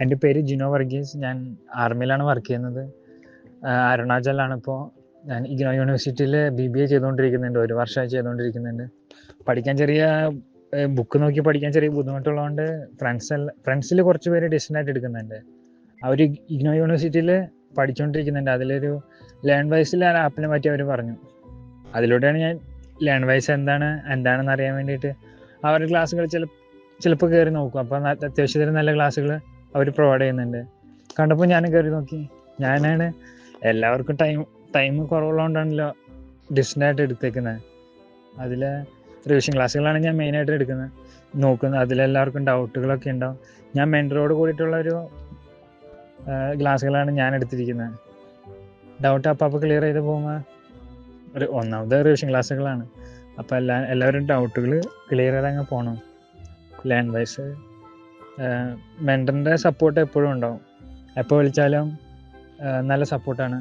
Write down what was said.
എന്റെ പേര് ജിനോ വർഗീസ്. ഞാൻ ആർമിയിലാണ് വർക്ക് ചെയ്യുന്നത്. അരുണാചലാണ് ഇപ്പോൾ ഞാൻ ഇഗ്നോ യൂണിവേഴ്സിറ്റിയിൽ ബി ബി എ ചെയ്തുകൊണ്ടിരിക്കുന്നുണ്ട്. ഒരു വർഷമായി ചെയ്തുകൊണ്ടിരിക്കുന്നുണ്ട്. പഠിക്കാൻ ചെറിയ ബുക്ക് നോക്കി പഠിക്കാൻ ചെറിയ ബുദ്ധിമുട്ടുള്ളതുകൊണ്ട് ഫ്രണ്ട്സ് ഫ്രണ്ട്സിൽ കുറച്ച് പേര് ഡിസ്റ്റന്റ് ആയിട്ട് എടുക്കുന്നുണ്ട്. അവർ ഇഗ്നോ യൂണിവേഴ്സിറ്റിയിൽ പഠിച്ചുകൊണ്ടിരിക്കുന്നുണ്ട് അതിലൊരു ലേൺ വൈസിൽ ആ ആപ്പിനെ പറ്റി അവർ പറഞ്ഞു. അതിലൂടെയാണ് ഞാൻ ലേൺ വൈസ് എന്താണ് എന്താണെന്ന് അറിയാൻ വേണ്ടിയിട്ട് അവരുടെ ക്ലാസ്സുകൾ ചില ചിലപ്പോൾ കയറി നോക്കും. അപ്പോൾ അത്യാവശ്യത്തിന് നല്ല ക്ലാസ്സുകൾ അവർ പ്രൊവൈഡ് ചെയ്യുന്നുണ്ട്. കണ്ടപ്പോൾ ഞാൻ കയറി നോക്കി. ഞാനാണ് എല്ലാവർക്കും ടൈം ടൈം കുറവുള്ളതുകൊണ്ടാണല്ലോ ഡിസ്റ്റന്റ് ആയിട്ട് എടുത്തേക്കുന്നത് അതിൽ റിവിഷൻ ക്ലാസ്സുകളാണ് ഞാൻ മെയിനായിട്ട് എടുക്കുന്നത് നോക്കുന്നത് അതിലെല്ലാവർക്കും ഡൗട്ടുകളൊക്കെ ഉണ്ടാവും. ഞാൻ മെന്ററോട് കൂടിയിട്ടുള്ള ഒരു ക്ലാസ്സുകളാണ് ഞാൻ എടുത്തിരിക്കുന്നത് ഡൗട്ട് അപ്പം അപ്പോൾ ക്ലിയർ ചെയ്ത് പോകുമ്പോൾ ഒരു ഒന്നാമത് റിവിഷൻ ക്ലാസ്സുകളാണ് അപ്പോൾ എല്ലാ എല്ലാവരും ഡൗട്ടുകൾ ക്ലിയർ ചെയ്ത് അങ്ങ് പോകണം ലാൻഡ് വൈസ് മെന്ററിന്റെ സപ്പോർട്ട് എപ്പോഴും ഉണ്ടാവും. എപ്പോൾ വിളിച്ചാലും നല്ല സപ്പോർട്ടാണ്